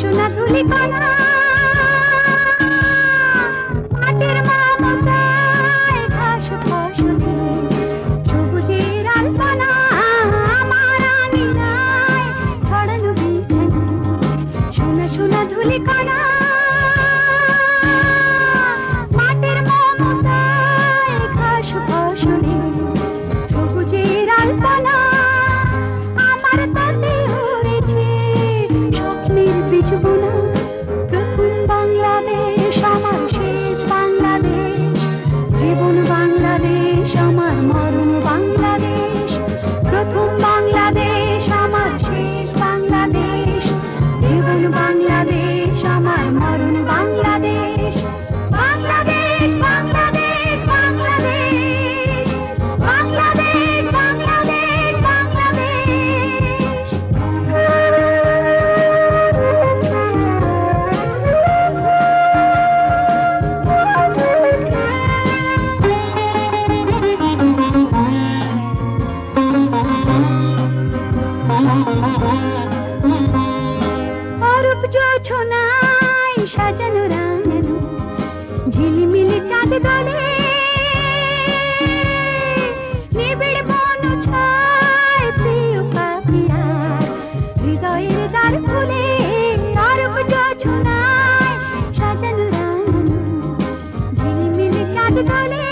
শোনা ধুলি কণা জোছনায় সাজানো রাঙানো ঝিলিমিলি চাঁদ দলে নিবিড় বন ছায় প্রিয় পাখিরা, হৃদয়ের দ্বার খুলে অরূপ জোছনায় সাজানো রাঙানো ঝিলিমিলি চাঁদ দলে